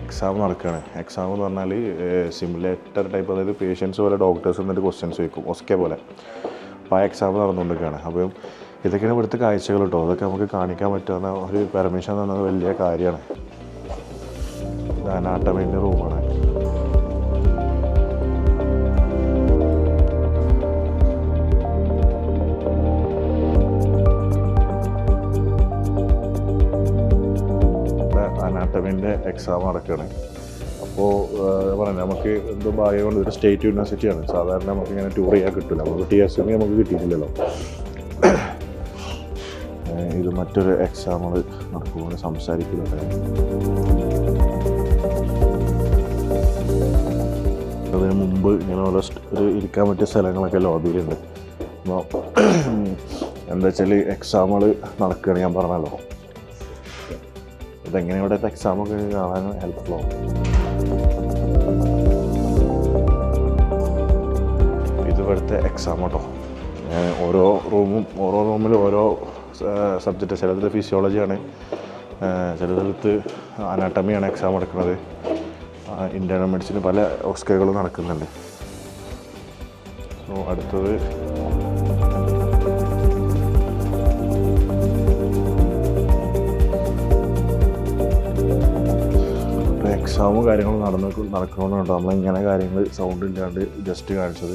Exam നടക്കുകയാണ് exam എന്ന് പറഞ്ഞാൽ സിമുലേറ്റർ ടൈപ്പ് അതായത് പേഷ്യൻസ് പോലെ ഡോക്ടേഴ്സ് എന്നിട്ട് ക്വസ്റ്റ്യൻസ് ചോദിക്കും. ഒസ്കെ പോലെ. അപ്പോൾ ആ എക്സാം നടന്നുകൊണ്ടിരിക്കുകയാണ്. അപ്പം ഇതൊക്കെയാണ് ഇവിടുത്തെ കാഴ്ചകൾ കേട്ടോ. അതൊക്കെ നമുക്ക് കാണിക്കാൻ പറ്റുന്ന ഒരു പെർമിഷൻ തന്നത് വലിയ കാര്യമാണ്. അനാട്ടമിന്റെ റൂമാണ് അനാട്ടമിന്റെ എക്സാം നടക്കുകയാണ്. അപ്പോൾ പറഞ്ഞു നമുക്ക് എന്തോ ഭാഗ്യം കൊണ്ട് ഒരു സ്റ്റേറ്റ് യൂണിവേഴ്സിറ്റിയാണ് സാധാരണ നമുക്ക് ഇങ്ങനെ ടൂർ ചെയ്യാൻ കിട്ടില്ല നമുക്ക് ടി എസ് നമുക്ക് കിട്ടിയിട്ടില്ലല്ലോ. ഇത് മറ്റൊരു എക്സാമുകൾ നടക്കുമ്പോൾ സംസാരിക്കുന്നുണ്ടായിരുന്നു അതിന് മുമ്പ് ഇങ്ങനെ ഓരോ ഒരു ഇരിക്കാൻ പറ്റിയ സ്ഥലങ്ങളൊക്കെ ലോബിയിലുണ്ട്. അപ്പോൾ എന്താ വെച്ചാൽ എക്സാമുകൾ നടക്കുകയാണ് ഞാൻ പറഞ്ഞല്ലോ. ഇതെങ്ങനെ ഇവിടുത്തെ എക്സാമൊക്കെ കാണാൻ ഹെൽപ്ഫുൾ ആവും. ഇത് ഇവിടുത്തെ എക്സാം കേട്ടോ ഓരോ റൂമും ഓരോ റൂമിലും ഓരോ സബ്ജക്റ്റ് ചിലതിൽ ഫിസിയോളജിയാണ് ചിലതിലത്ത് അനാട്ടമിയാണ് എക്സാം എടുക്കുന്നത്. ഇന്റേണൽ മെഡിസിന് പല ഓസ്കകളും നടക്കുന്നുണ്ട്. അടുത്തത് എക്സാമും കാര്യങ്ങളും നടന്നു നടക്കണമെന്നുണ്ടോ നമ്മളിങ്ങനെ കാര്യങ്ങൾ സൗണ്ട് ഇല്ലാണ്ട് ജസ്റ്റ് കാണിച്ചത്.